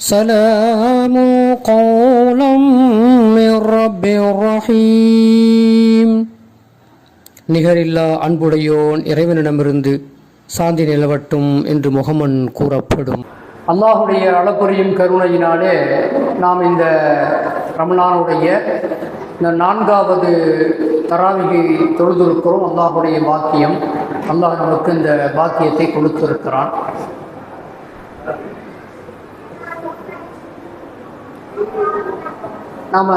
سلام قولا من رب رحيم நிகரில்லா அன்புடையோன் இறைவனிடமிருந்து சாந்தி நிலவட்டும் என்று முகமன் கூறப்படும் அல்லாஹுடைய அளப்பரியும் கருணையினாலே நாம் இந்த ரமலானுடைய இந்த நான்காவது தராவிகை தொழுதிருக்கிறோம் அல்லாஹுடைய பாக்கியம் அல்லாஹ் நமக்கு இந்த பாக்கியத்தை கொடுத்திருக்கிறான் நாம்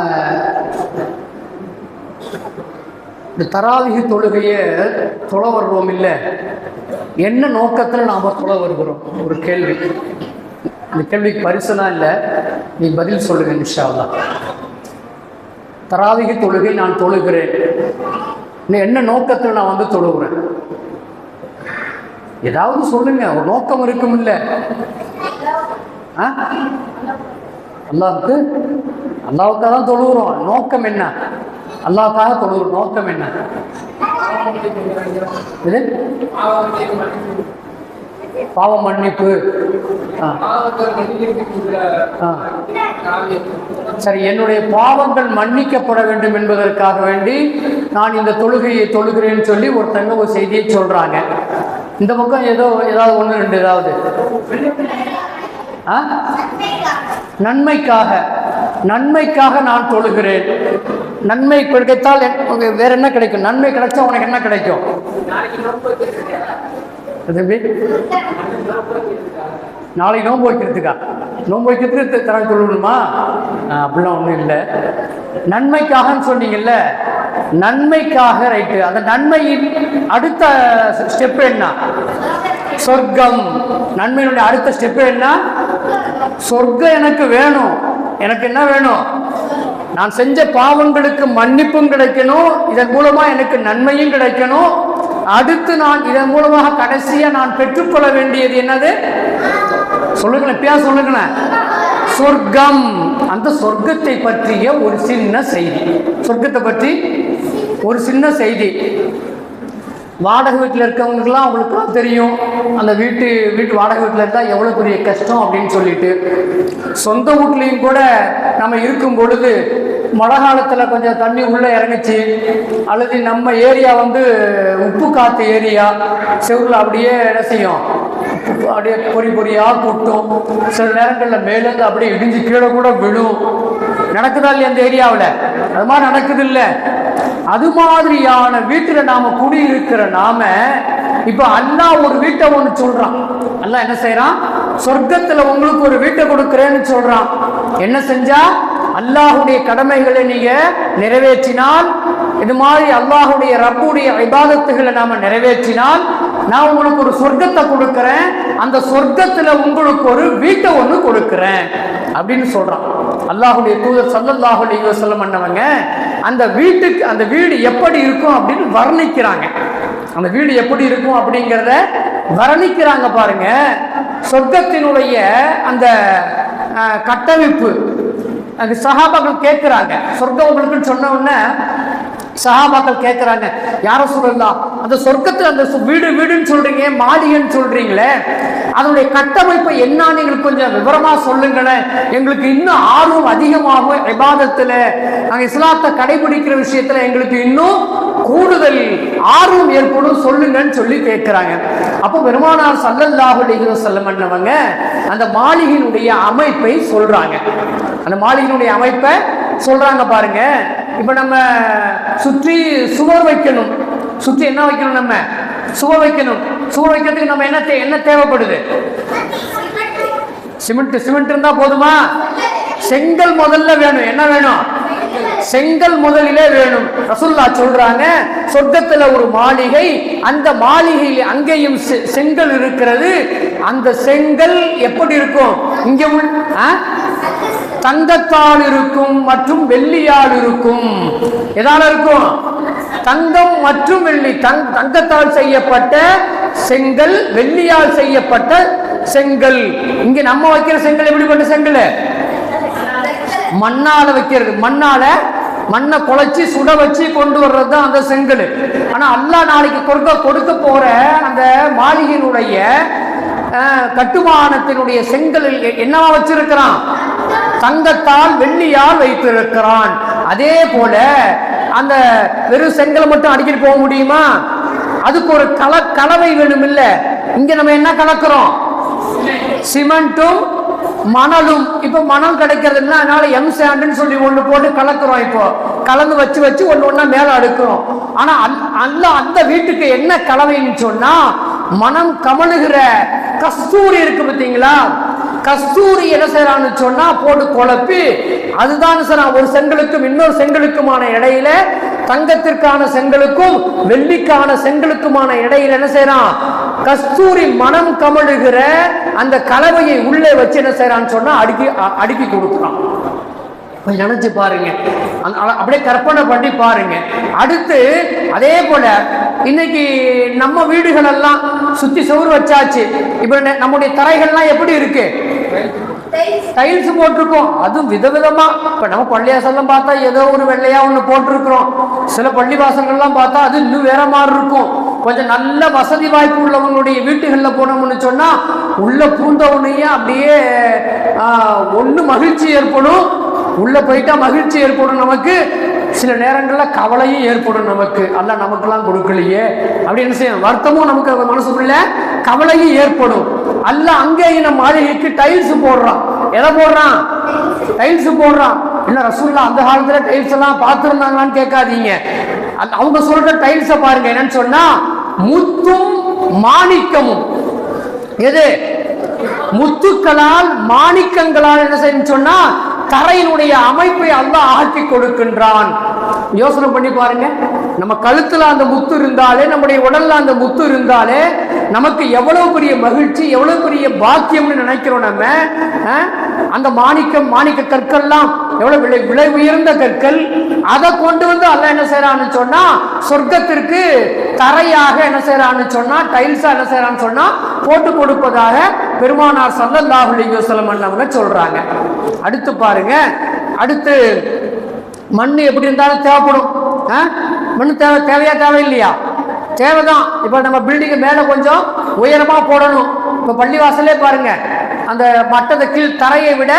இந்த தராவிகி தொழுகையை தொலை வருவோம் இல்லை? என்ன நோக்கத்தில் நாம் தொலை வருகிறோம்? ஒரு கேள்வி. இந்த கேள்விக்கு பரிசுனா இல்லை? நீ பதில் சொல்லுங்க இன்ஷா தராவிகி தொழுகை நான் தொழுகிறேன். என்ன நோக்கத்தில் நான் வந்து தொழுகிறேன்? ஏதாவது சொல்லுங்க ஒரு நோக்கம் இருக்கும் இல்லை ஆ? அல்லாவுக்கு அல்லாவுக்காக தான் தொழுகிறோம். நோக்கம் என்ன? அல்லாவுக்காக தொழுகிறோம். நோக்கம் என்ன? இது? பாவ மன்னிப்பு. ஆ. ஆ. சரி என்னுடைய பாவங்கள் மன்னிக்கப்பட வேண்டும் என்பதற்காக வேண்டி நான் இந்த தொழுகையை தொழுகிறேன்னு சொல்லி ஒருத்தங்க ஒரு செய்தியை சொல்றாங்க. இந்த பக்கம் ஏதோ ஏதாவது ஒன்று ரெண்டு ஏதாவது. ஆ? நன்மைக்காக நன்மைக்காக நான் தொழுகிறேன். நன்மை கிடைத்தால் வேற என்ன கிடைக்கும்? நன்மை கிடைச்சா உனக்கு என்ன கிடைக்கும்? எப்படி? நாளைக்கு நோன்பு வைக்கிறதுக்கா? நோன்பு வைக்கிறதுக்கு தர சொல்லணுமா அப்படிலாம் ஒன்றும் இல்லை. நன்மைக்காகன்னு சொன்னீங்கல்ல? நன்மைக்காக ரைட்டு. அந்த நன்மையின் அடுத்த ஸ்டெப் என்ன? சொர்க்கம். நன்மையினுடைய அடுத்த ஸ்டெப் என்ன? சொர்க்கம் எனக்கு வேணும். எனக்கு என்ன வேணும்? நான் செஞ்ச பாவங்களுக்கு மன்னிப்பும் கிடைக்கணும். இதன் மூலமா எனக்கு நன்மையும் கிடைக்கணும். அடுத்து நான் இதன் மூலமாக கடைசியா நான் பெற்றுக்கொள்ள வேண்டியது என்னது? சொல்லுங்களேன் பியா சொல்லுங்களேன். சொர்க்கம். அந்த சொர்க்கத்தை பற்றிய ஒரு சின்ன செய்தி. சொர்க்கத்தை பற்றி ஒரு சின்ன செய்தி. வாடகை வீட்டில் இருக்கவங்களுக்குலாம் அவங்களுக்குலாம் தெரியும். அந்த வீட்டு வீட்டு வாடகை வீட்டில் இருந்தால் எவ்வளோ பெரிய கஷ்டம் அப்படின்னு சொல்லிட்டு. சொந்த வீட்லேயும் கூட நம்ம இருக்கும் பொழுது மழை காலத்தில் கொஞ்சம் தண்ணி உள்ளே இறங்குச்சு. அல்லது நம்ம ஏரியா வந்து உப்பு காற்று ஏரியா. செவுரில் அப்படியே என்ன செய்யும்? உப்பு அப்படியே பொறி பொறியாக கொட்டும். சில நேரங்களில் மேலேருந்து அப்படியே இடிஞ்சு கீழே கூட விழும். நடக்குதா இல்லையா அந்த ஏரியாவில்? அது மாதிரி நடக்குது இல்லை. அது மாதிரியான வீட்டில் நாம குடியிருக்கிற நாம இப்ப அல்லாஹ் ஒரு வீட்டை ஒன்று சொல்றான். அல்லா என்ன செய்யறான் சொர்க்கத்துல உங்களுக்கு ஒரு வீட்டை கொடுக்கிறேன்னு சொல்றான். என்ன செஞ்சா? அல்லாஹுடைய கடமைகளை நீங்க நிறைவேற்றினால் இது மாதிரி அல்லாஹுடைய ரப்புடைய விவாதத்துகளை நாம நிறைவேற்றினால் நான் உங்களுக்கு ஒரு சொர்க்கத்தை கொடுக்குறேன். அந்த சொர்க்கத்துல உங்களுக்கு ஒரு வீட்டை ஒன்று கொடுக்குறேன். அப்படின்னு சொல்றான். அல்லாஹுடைய தூதர் சல்லல்லாஹு அலைஹி வஸல்லம் பண்ணவங்க அந்த வீட்டுக்கு அந்த வீடு எப்படி இருக்கும் அப்படின்னு வர்ணிக்கிறாங்க. அந்த வீடு எப்படி இருக்கும் அப்படிங்கிறத வர்ணிக்கிறாங்க பாருங்க. சொர்க்கத்தினுடைய அந்த கட்டமைப்பு. சகாபாக்கள் சஹாபாக்கள் கேட்குறாங்க. சொர்க்கம் உங்களுக்குன்னு சொன்ன உடனே சகாபாக்கள் கேட்குறாங்க யார சொல்லலாம் அந்த சொர்க்கத்தில் அந்த வீடு வீடுன்னு சொல்றீங்க மாளிகைன்னு சொல்றீங்களே அதனுடைய கட்டமைப்பை என்னன்னு எங்களுக்கு கொஞ்சம் விவரமா சொல்லுங்களேன். எங்களுக்கு இன்னும் ஆர்வம் அதிகமாகும் விவாதத்தில் நாங்கள் இஸ்லாத்தை கடைபிடிக்கிற விஷயத்துல எங்களுக்கு இன்னும் கூடுதல் ஆர்வம் ஏற்படும் சொல்லுங்கன்னு சொல்லி கேட்கிறாங்க அப்போ பெருமானார் சல்லல்லாஹு அலைஹி வஸல்லம் பண்ணவங்க அந்த மாளிகையினுடைய அமைப்பை சொல்றாங்க. அந்த மாளிகையினுடைய அமைப்பை சொல்றாங்க பாருங்க. இப்ப நம்ம சுற்றி சுவர் வைக்கணும். சுற்றி என்ன வைக்கணும் நம்ம? சுவர் வைக்கணும். சுவர் வைக்கிறதுக்கு நம்ம என்ன என்ன தேவைப்படுது? சிமெண்ட் சிமெண்ட் இருந்தா போதுமா? செங்கல் முதல்ல வேணும். என்ன வேணும்? செங்கல் முதலிலே வேணும். ரசுல்லா சொல்றாங்க சொர்க்கத்துல ஒரு மாளிகை அந்த மாளிகையில் அங்கேயும் செ- செங்கல் இருக்கிறது. அந்த செங்கல் எப்படி இருக்கும்? இங்க தங்கத்தால் இருக்கும் மற்றும் வெள்ளியால் இருக்கும். எதால இருக்கும்? தங்கம் மற்றும் வெள்ளி தங் தங்கத்தால் செய்யப்பட்ட செங்கல் வெள்ளியால் செய்யப்பட்ட செங்கல். இங்க நம்ம வைக்கிற செங்கல் எப்படிப்பட்ட செங்கல்? மண்ணால வைக்கிறது. மண்ணால மண்ணை குழைச்சி சுட வச்சு கொண்டு வர்றது தான் அந்த செங்கல். ஆனா அல்லா நாளைக்கு கொடுக்க கொடுக்க போற அந்த மாளிகையினுடைய கட்டுமானத்தினுடைய செங்கலில் எ- என்னவா வச்சிருக்கிறான்? தங்கத்தால் வெள்ளியால் வைத்திருக்கிறான். அதே போல அந்த வெறும் செங்கலை மட்டும் அடிக்கிட்டு போக முடியுமா? அதுக்கு ஒரு கல கலவை வேணும் இல்ல இங்க நம்ம என்ன கலக்கிறோம்? சிமெண்ட்டும் மணலும். இப்ப மணல் கிடைக்கிறதுனா அதனால எம் சாண்டுன்னு சொல்லி ஒன்று போட்டு கலக்குறோம் இப்போ. கலந்து வச்சு வச்சு ஒன்று ஒன்றா மேலே அடுக்கிறோம். ஆனா அந்த- அந்த அந்த வீட்டுக்கு என்ன கலவைன்னு சொன்னா மனம் கமழுகிற கஸ்தூரி இருக்கு பார்த்தீங்களா? கஸ்தூரி என்ன செய்யறான்னு சொன்னா போட்டு குழப்பி அதுதான் சார் ஒரு செங்கலுக்கும் இன்னொரு செங்கலுக்குமான இடையில தங்கத்திற்கான செங்கலுக்கும் வெள்ளிக்கான செங்கலுக்குமான இடையில என்ன செய்யறான் கஸ்தூரி மனம் கமழுகிற அந்த கலவையை உள்ளே வச்சு என்ன செய்யறான்னு சொன்னா அடுக்கி அடுக்கி கொடுக்குறான். கொஞ்சம் நினைச்சு பாருங்க. அப்படியே கற்பனை பண்ணி பாருங்க. அடுத்து அதே போல இன்னைக்கு நம்ம வீடுகள் எல்லாம் சுத்தி சவுறு வச்சாச்சு. இப்ப நம்முடைய தரைகள்லாம் எப்படி இருக்கு? டைல்ஸ் போட்டிருக்கோம். அதுவும் விதவிதமா. இப்ப நம்ம பள்ளிவாசல்லாம் பார்த்தா ஏதோ ஒரு வெள்ளையா ஒண்ணு போட்டிருக்கிறோம். சில பள்ளிவாசல்கள்லாம் பார்த்தா அது இன்னும் வேற மாதிரி இருக்கும். கொஞ்சம் நல்ல வசதி வாய்ப்பு உள்ளவங்களுடைய வீட்டுகள்ல போனோம்னு சொன்னா உள்ள பூந்தவுனையே அப்படியே ஒண்ணு மகிழ்ச்சி ஏற்படும். உள்ள போயிட்டா மகிழ்ச்சி ஏற்படும் நமக்கு. சில நேரங்களில் கவலையும் ஏற்படும் நமக்கு. அல்ல நமக்கெல்லாம் கொடுக்கலையே. அப்படி என்ன செய்யும்? வருத்தமும் நமக்கு மனசுக்குள்ள கவலையும் ஏற்படும். அல்ல அங்கேயும் நம்ம மாளிகைக்கு டைல்ஸ் போடுறான். எதை போடுறான்? டைல்ஸ் போடுறான். இல்லை ரசூல்லா அந்த காலத்தில் டைல்ஸ் எல்லாம் பார்த்துருந்தாங்களான்னு கேட்காதீங்க. அவங்க சொல்ற டைல்ஸை பாருங்க. என்னன்னு சொன்னா முத்தும் மாணிக்கமும். எது? முத்துக்களால் மாணிக்கங்களால் என்ன செய்யணும் சொன்னா தரையினுடைய அமைப்பை அல்லாஹ் ஆக்கி கொடுக்கின்றான். யோசனை பண்ணி பாருங்க. நம்ம கழுத்துல அந்த முத்து இருந்தாலே நம்முடைய உடல்ல அந்த முத்து இருந்தாலே நமக்கு எவ்வளவு பெரிய மகிழ்ச்சி எவ்வளவு பெரிய பாக்கியம்னு நினைக்கிறோம் நம்ம அந்த மாணிக்கம் மாணிக்க கற்கள்லாம் எவ்வளவு விலை விலை உயர்ந்த கற்கள். அதை கொண்டு வந்து அல்ல என்ன செய்யறான்னு சொன்னா சொர்க்கத்திற்கு தரையாக என்ன செய்யறான்னு சொன்னா டைல்ஸா என்ன செய்யறான்னு சொன்னா போட்டு கொடுப்பதாக பெருமானார் சல்லல்லாஹுலிங்க அலைஹி அவங்க சொல்றாங்க. அடுத்து பாருங்க. அடுத்து மண் எப்படி இருந்தாலும் தேவைப்படும். ஆ? மண் தேவை தேவையா தேவை இல்லையா தேவைதான். இப்போ நம்ம பில்டிங்கு மேலே கொஞ்சம் உயரமாக போடணும். இப்போ பள்ளிவாசலே பாருங்க. அந்த மட்டத்தை கீழ் தரையை விட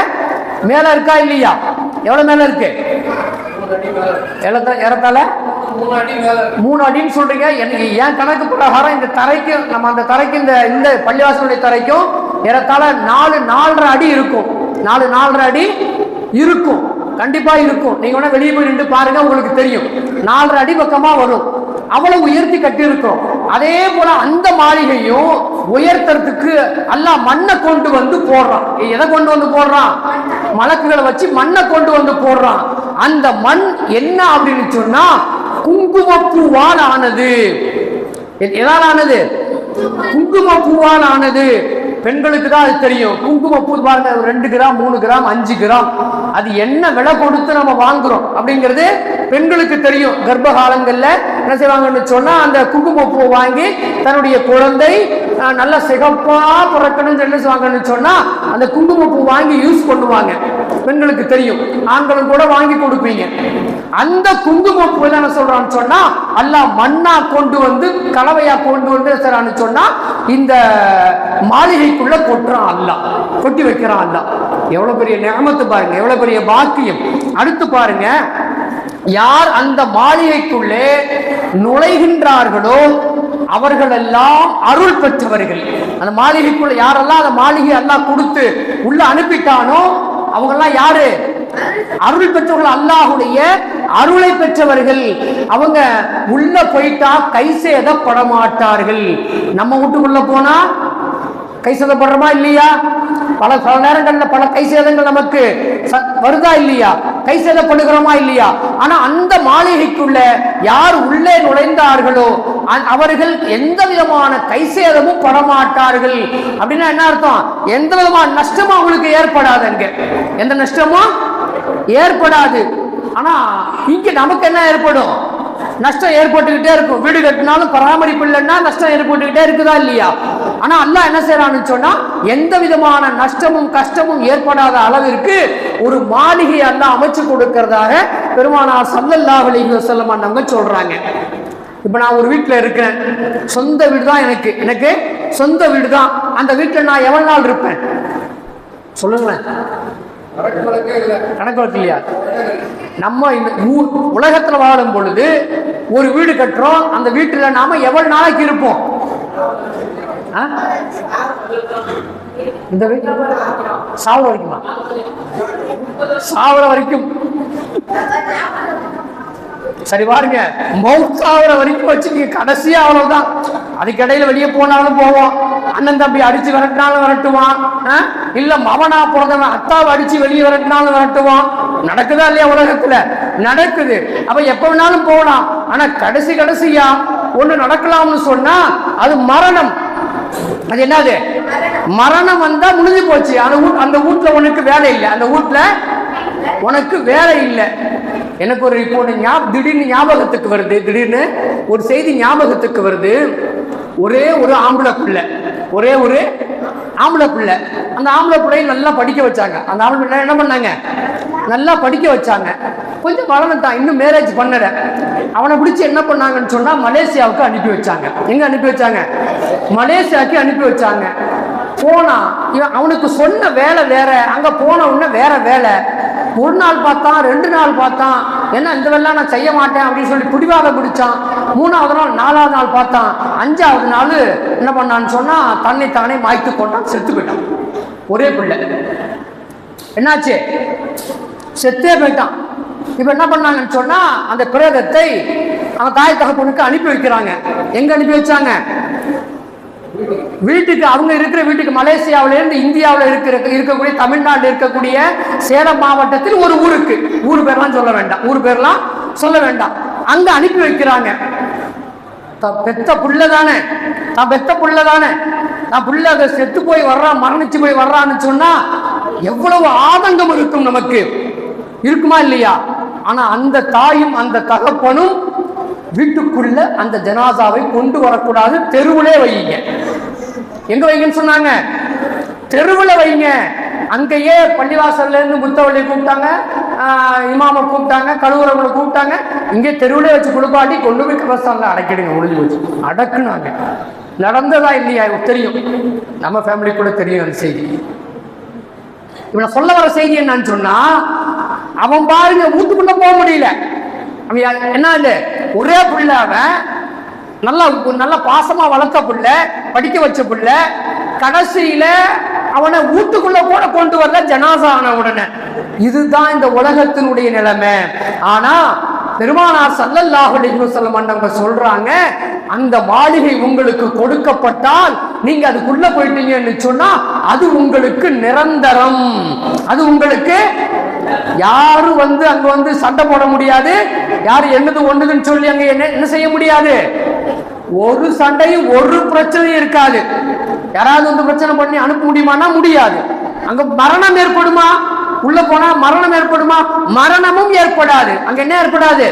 மேலே இருக்கா இல்லையா? எவ்வளோ மேலே இருக்கு? ஏறத்தால மூணு அடின்னு சொல்றீங்க. எனக்கு ஏன் கணக்கு பிரகாரம் இந்த தரைக்கு நம்ம அந்த தரைக்கு இந்த இந்த பள்ளிவாசலுடைய தரைக்கும் ஏறத்தால நாலு நாலரை அடி இருக்கும். நாலு நாலரை அடி இருக்கும். கண்டிப்பா இருக்கும். நீங்க வேணா வெளியே போய் நின்று பாருங்க உங்களுக்கு தெரியும். நாலரை அடி பக்கமா வரும். அவ்வளவு உயர்த்தி கட்டியிருக்கிறோம் அதே போல அந்த மாளிகையும் உயர்த்துறதுக்கு எல்லாம் மண்ணை கொண்டு வந்து போடுறான். எதை கொண்டு வந்து போடுறான்? மலக்குகளை வச்சு மண்ணை கொண்டு வந்து போடுறான். அந்த மண் என்ன அப்படின்னு சொன்னா குங்குமப்பூவால் ஆனது எதால் ஆனது குங்குமப்பூவால் ஆனது பெண்களுக்கு தான் அது தெரியும். குங்குமப்பூ பாருங்க ரெண்டு கிராம் மூணு கிராம் அஞ்சு கிராம். அது என்ன விலை கொடுத்து நம்ம வாங்குறோம் அப்படிங்கிறது பெண்களுக்கு தெரியும். கர்ப்ப காலங்களில் என்ன செய்வாங்கன்னு சொன்னால் அந்த குங்குமப்பூ வாங்கி தன்னுடைய குழந்தை நல்ல சிகப்பாக பிறக்கணும்னு என்ன செய்வாங்கன்னு சொன்னால் அந்த குங்குமப்பூ வாங்கி யூஸ் பண்ணுவாங்க. பெண்களுக்கு தெரியும். ஆண்களும் கூட வாங்கி கொடுப்பீங்க. அந்த குங்குமப்பூ என்ன சொல்கிறான்னு சொன்னால் அல்லாஹ் மண்ணா கொண்டு வந்து கலவையாக கொண்டு வந்து சொன்னால் இந்த மாளிகைக்குள்ள கொட்டுறான் அல்லாஹ் கொட்டி வைக்கிறான் அல்லா. எவ்வளவு பெரிய நேமத்து பாருங்க எவ்வளவு பெரிய பாக்கியம். அடுத்து பாருங்க யார் அந்த மாளிகைக்குள்ளே நுழைகின்றார்களோ அவர்களெல்லாம் அருள் பெற்றவர்கள். அந்த மாளிகைக்குள்ள யாரெல்லாம் அந்த மாளிகை எல்லாம் கொடுத்து உள்ள அனுப்பிட்டானோ அவங்கெல்லாம் யாரு? அருள் பெற்றவர்கள் அல்லாஹுடைய அருளை பெற்றவர்கள். அவங்க உள்ள போயிட்டா கை சேதப்பட மாட்டார்கள் நம்ம வீட்டுக்குள்ள போனா கை சேதப்படுறோமா இல்லையா? பல பல நேரங்கள்ல பல கை சேதங்கள் நமக்கு வருதா இல்லையா? கை சேதப்படுகிறோமா இல்லையா? ஆனா அந்த மாளிகைக்குள்ள யார் உள்ளே நுழைந்தார்களோ அவர்கள் எந்த விதமான கை சேதமும் படமாட்டார்கள். அப்படின்னா என்ன அர்த்தம்? எந்த விதமான நஷ்டமும் அவங்களுக்கு ஏற்படாது அங்க. எந்த நஷ்டமும் ஏற்படாது. ஆனா இங்க நமக்கு என்ன ஏற்படும்? நஷ்டம் ஏற்பட்டுக்கிட்டே இருக்கும். வீடு கட்டினாலும் பராமரிப்பு இல்லைன்னா நஷ்டம் ஏற்பட்டுக்கிட்டே இருக்குதா இல்லையா? ஆனா அல்லாஹ் என்ன செய்யறான்னு சொன்னா எந்த விதமான நஷ்டமும் கஷ்டமும் ஏற்படாத அளவிற்கு ஒரு மாளிகை அல்லாஹ் அமைச்சு கொடுக்கிறதாக பெருமானார் சல்லல்லா அலைஹி வஸல்லம் அவங்க சொல்றாங்க. இப்போ நான் ஒரு வீட்டில் இருக்கிறேன் சொந்த வீடு தான் எனக்கு. எனக்கு சொந்த வீடு தான் அந்த வீட்டில் நான் எவ்வளவு நாள் இருப்பேன்? சொல்லுங்களேன். கணக்கு வழக்கு இல்லையா? நம்ம இந்த ஊ- உலகத்துல வாழும் பொழுது ஒரு வீடு கட்டுறோம். அந்த வீட்டுல நாம எவ்வளவு நாளைக்கு இருப்போம்? இந்த சாவர வரைக்குமா சாவர வரைக்கும். சரி பாருங்க. மவுத் வரைக்கும் வச்சுக்கீங்க. கடைசியா அவ்வளவுதான். அதுக்கிடையில வெளியே போனாலும் போவோம். அண்ணன் தம்பி அடிச்சு விரட்டினாலும் விரட்டுவான். இல்ல மவனா பிறந்தவன் அத்தாவை அடிச்சு வெளியே விரட்டினாலும் விரட்டுவான். நடக்குதா இல்லையா உலகத்துல? நடக்குது. அப்ப எப்ப வேணாலும் போகலாம். ஆனா கடைசி கடைசியா ஒண்ணு நடக்கலாம்னு சொன்னா அது மரணம். அது என்னது? மரணம் வந்தா முடிஞ்சு போச்சு. அந்த வீட் அந்த வீட்டுல உனக்கு வேலை இல்லை. அந்த வீட்டுல உனக்கு வேலை இல்லை. எனக்கு ஒரு இப்போ திடீர்னு ஞாபகத்துக்கு வருது. திடீர்னு ஒரு செய்தி ஞாபகத்துக்கு வருது. ஒரே ஒரு ஆம்பளை பிள்ளை ஒரே ஒரு ஆம்பளை பிள்ளை. அந்த ஆம்பளை பிள்ளையை நல்லா படிக்க வச்சாங்க. அந்த ஆம்பளை பிள்ளை என்ன பண்ணாங்க? நல்லா படிக்க வச்சாங்க. கொஞ்சம் வளர்ந்துட்டான் இன்னும் மேரேஜ் பண்ணல. அவனை பிடிச்சி என்ன பண்ணாங்கன்னு சொன்னா மலேசியாவுக்கு அனுப்பி வச்சாங்க. எங்க அனுப்பி வச்சாங்க? மலேசியாவுக்கு அனுப்பி வச்சாங்க. போனான் இவன் அவனுக்கு சொன்ன வேலை வேற. அங்க போன உடனே வேற வேலை. ஒரு நாள் பார்த்தான் ரெண்டு நாள் பார்த்தான். என்ன இந்த வேலைலாம் நான் செய்ய மாட்டேன் அப்படின்னு சொல்லி பிடிவாத பிடிச்சான். மூணாவது நாள் நாலாவது நாள் பார்த்தான். அஞ்சாவது நாள் என்ன பண்ணான்னு சொன்னா தன்னை தானே மாய்த்து கொண்டான் செத்து போயிட்டான். ஒரே பிள்ளை. என்னாச்சு? செத்தே போயிட்டான். இப்ப என்ன பண்ணாங்கன்னு சொன்னா அந்த பிரேதத்தை அவன் தாய் தகப்பனுக்கு அனுப்பி வைக்கிறாங்க. எங்க அனுப்பி வச்சாங்க? வீட்டுக்கு அவங்க இருக்கிற வீட்டுக்கு மலேசியாவில இருந்து இந்தியாவில் இருக்கிற இருக்கக்கூடிய தமிழ்நாட்டில் இருக்கக்கூடிய சேலம் மாவட்டத்தில் ஒரு ஊருக்கு. ஊர் பேர்லாம் சொல்ல வேண்டாம். ஊர் பேர்லாம் சொல்ல வேண்டாம். அங்க அனுப்பி வைக்கிறாங்க. பெத்த புள்ள தானே பெத்த புள்ள தானே நான் புள்ள அதை செத்து போய் வர்றான் மரணிச்சு போய் வர்றான்னு சொன்னா எவ்வளவு ஆதங்கம் இருக்கும் நமக்கு. இருக்குமா இல்லையா? ஆனா அந்த தாயும் அந்த தகப்பனும் வீட்டுக்குள்ள அந்த ஜனாதாவை கொண்டு வரக்கூடாது. தெருவிலே வையுங்க. எங்க வைங்கன்னு சொன்னாங்க. தெருவில் வைங்க. அங்கேயே பள்ளிவாசல்ல இருந்து முத்தவள்ளி கூப்பிட்டாங்க. இமாம கூப்பிட்டாங்க கழுவுறவங்களை கூப்பிட்டாங்க. இங்கே தெருவிலே வச்சு குளிப்பாட்டி கொண்டு போய் கபஸ்தான்ல அடைக்கிடுங்க முடிஞ்சு போச்சு. அடக்குனாங்க. நடந்ததா இல்லையா தெரியும். நம்ம ஃபேமிலி கூட தெரியும் அந்த செய்தி. இவனை சொல்ல வர செய்தி என்னன்னு சொன்னா அவன் பாருங்க வீட்டுக்குள்ள போக முடியல. அவன் என்ன இது? ஒரே பிள்ளை அவன். நல்லா நல்ல பாசமா வளர்த்த பிள்ளை. படிக்க வச்ச பிள்ள கடைசியில அவனை வீட்டுக்குள்ள கூட கொண்டு வரல ஜனாசா ஆன உடனே. இதுதான் இந்த உலகத்தினுடைய நிலைமை. ஆனா பெருமானார் சல்லல்லாஹு அலைஹி அவங்க சொல்றாங்க அந்த மாளிகை உங்களுக்கு கொடுக்கப்பட்டால் நீங்க அதுக்குள்ள போயிட்டீங்கன்னு சொன்னா அது உங்களுக்கு நிரந்தரம். அது உங்களுக்கு யாரும் வந்து அங்க வந்து சண்டை போட முடியாது? யாரு என்னது ஒண்ணுதுன்னு சொல்லி அங்க என்ன என்ன செய்ய முடியாது? ஒரு சண்டையும் ஒரு பிரச்சனையும் இருக்காது. யாராவது வந்து பிரச்சனை பண்ணி அனுப்ப முடியுமானா முடியாது. அங்க மரணம் ஏற்படுமா? உள்ள போனா மரணம் ஏற்படுமா? மரணமும் ஏற்படாது. அங்க என்ன ஏற்படாது?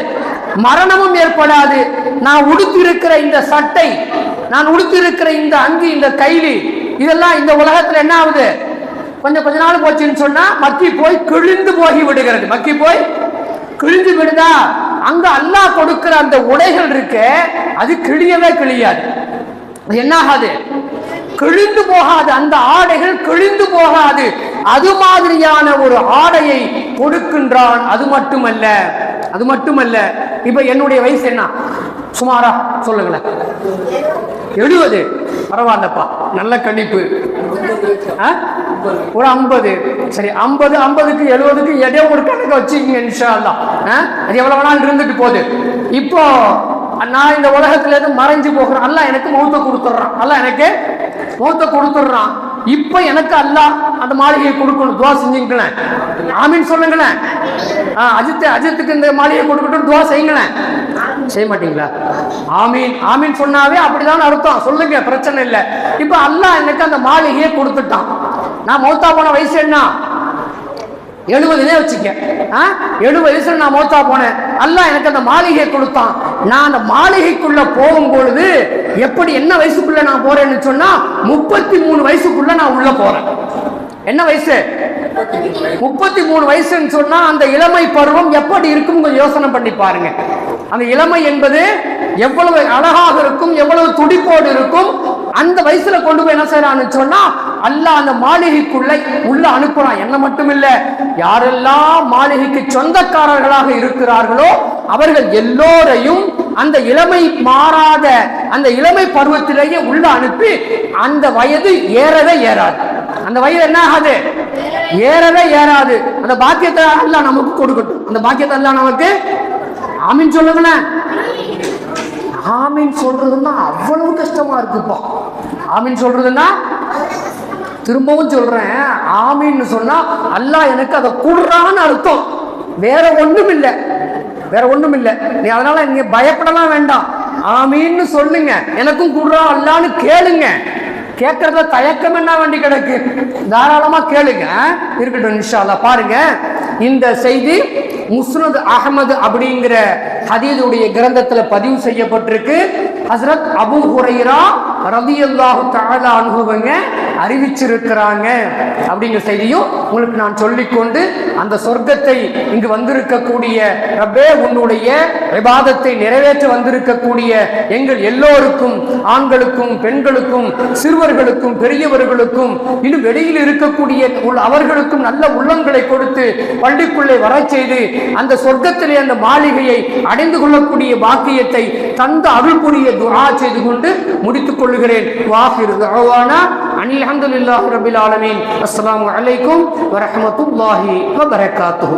மரணமும் ஏற்படாது. நான் உடுத்தி இருக்கிற இந்த சட்டை நான் உடுத்தி இருக்கிற இந்த அங்கு இந்த கைலி இதெல்லாம் இந்த உலகத்துல என்ன ஆகுது? கொஞ்சம் கொஞ்ச நாள் போச்சுன்னு சொன்னா மக்கி போய் கிழிந்து போகி விடுகிறது. மக்கி போய் கிழிஞ்சு விடுதா? அங்க அல்லாஹ் கொடுக்கிற அந்த உடைகள் இருக்கு அது கிழியவே கிழியாது. என்னாகாது? கிழிந்து போகாது. அந்த ஆடைகள் கிழிந்து போகாது. அது மாதிரியான ஒரு ஆடையை கொடுக்கின்றான். அது மட்டுமல்ல அது மட்டுமல்ல இப்ப என்னுடைய வயசு என்ன? சுமாரா சொல்லுங்களேன். எழுபது பரவாயில்லப்பா நல்ல கணிப்பு. ஆ? ஒரு ஐம்பது. சரி ஐம்பது ஐம்பதுக்கு எழுபதுக்கு எதையோ ஒரு கணக்கு வச்சுக்கீங்க இன்ஷா ஆ? அது எவ்வளவு வேணாலும் இருந்துட்டு போகுது. இப்போ நான் இந்த உலகத்துல இருந்து மறைஞ்சு போகிறேன் அல்ல எனக்கு மௌத்த கொடுத்துட்றான். அல்ல எனக்கு மௌத்த கொடுத்துட்றான். இப்போ எனக்கு அல்ல அந்த மாளிகையை கொடுக்கணும். துவா செஞ்சுங்களேன். ஆமீன் சொல்லுங்களேன். ஆ, அஜித் அஜித்துக்கு இந்த மாளிகையை கொடுக்கட்டும் துவா செய்யுங்களேன். செய்ய மாட்டீங்களா? ஆமீன். ஆமீன் சொன்னாவே அப்படிதான் அர்த்தம். சொல்லுங்க பிரச்சனை இல்லை. இப்போ அல்லாஹ் எனக்கு அந்த மாளிகையை கொடுத்துட்டான். நான் மௌத்தா போன வயசு என்ன? எழுபதுனே வச்சுக்க. ஆ? எழுபது வயசுல நான் மௌத்தா போனேன். அல்ல எனக்கு அந்த மாளிகையை கொடுத்தான். நான் அந்த மாளிகைக்குள்ள போகும் பொழுது எப்படி என்ன வயசுக்குள்ள நான் போறேன்னு சொன்னா முப்பத்தி மூணு வயசுக்குள்ள நான் உள்ள போறேன். என்ன வயசு? முப்பத்தி மூணு வயசுன்னு சொன்னா அந்த இளமை பருவம் எப்படி இருக்கும் கொஞ்சம் யோசனை பண்ணி பாருங்க. அந்த இளமை என்பது எவ்வளவு அழகாக இருக்கும் எவ்வளவு துடிப்போடு இருக்கும். அந்த வயசுல கொண்டு போய் என்ன செய்யறான்னு சொன்னா அல்லாஹ் அந்த மாளிகைக்குள்ள உள்ள அனுப்புறான். என்ன மட்டும் இல்ல யாரெல்லாம் மாளிகைக்கு சொந்தக்காரர்களாக இருக்கிறார்களோ அவர்கள் எல்லோரையும் அந்த இளமை மாறாத அந்த இளமை பருவத்திலேயே உள்ள அனுப்பி அந்த வயது ஏறவே ஏறாது. அந்த வயது என்ன ஆகாது? ஏறவே ஏறாது. அந்த பாக்கியத்தை எல்லாம் நமக்கு கொடுக்கட்டும். அந்த பாக்கியத்தை எல்லாம் நமக்கு ஆமீன் சொல்லுங்களேன் ஆமீன் சொல்றதுன்னா அவ்வளவு கஷ்டமா இருக்குப்பா. ஆமீன் சொல்றதுன்னா திரும்பவும் சொல்றேன். ஆமீன்னு சொன்னா அல்லாஹ் எனக்கு அதை கூடுறான்னு அர்த்தம். வேற ஒண்ணும் இல்லை வேற ஒண்ணும் இல்லை நீ அதனால நீங்க பயப்படலாம் வேண்டாம். ஆமீன்னு சொல்லுங்க. எனக்கும் கூடுறா அல்லான்னு கேளுங்க. கேட்கறதுல தயக்கம் என்ன வேண்டி கிடக்கு? தாராளமா கேளுங்க. இருக்கட்டும் நிஷாலா பாருங்க. இந்த செய்தி முஸ்னத் அகமது அப்படிங்கிற ஹதீதுடைய கிரந்தத்துல பதிவு செய்யப்பட்டிருக்கு. ஹஸ்ரத் அபு ஹுரைரா ரதியல்லாஹு தஆலா அனுபவங்க அறிவிச்சிருக்கிறாங்க. அப்படிங்கிற செய்தியும் உங்களுக்கு நான் சொல்லிக்கொண்டு அந்த சொர்க்கத்தை இங்கு வந்திருக்கக்கூடிய ரப்பே உன்னுடைய விவாதத்தை நிறைவேற்ற வந்திருக்கக்கூடிய எங்கள் எல்லோருக்கும் ஆண்களுக்கும் பெண்களுக்கும் சிறுவர்களுக்கும் பெரியவர்களுக்கும் இன்னும் வெளியில் இருக்கக்கூடிய அவர்களுக்கும் நல்ல உள்ளங்களை கொடுத்து பள்ளிக்குள்ளே வரச் செய்து அந்த சொர்க்கத்திலே அந்த மாளிகையை அடைந்து கொள்ளக்கூடிய பாக்கியத்தை தந்த அருள் புரிய துஆ செய்து கொண்டு முடித்துக் கொள்கிறேன் வாஹிர் தஅவானா. அனில் அல்ஹம்துலில்லாஹி ரபில் ஆலமீன். அஸ்ஸலாமு அலைக்கும் வரஹ்மத்துல்லாஹி வபரகாத்துஹு.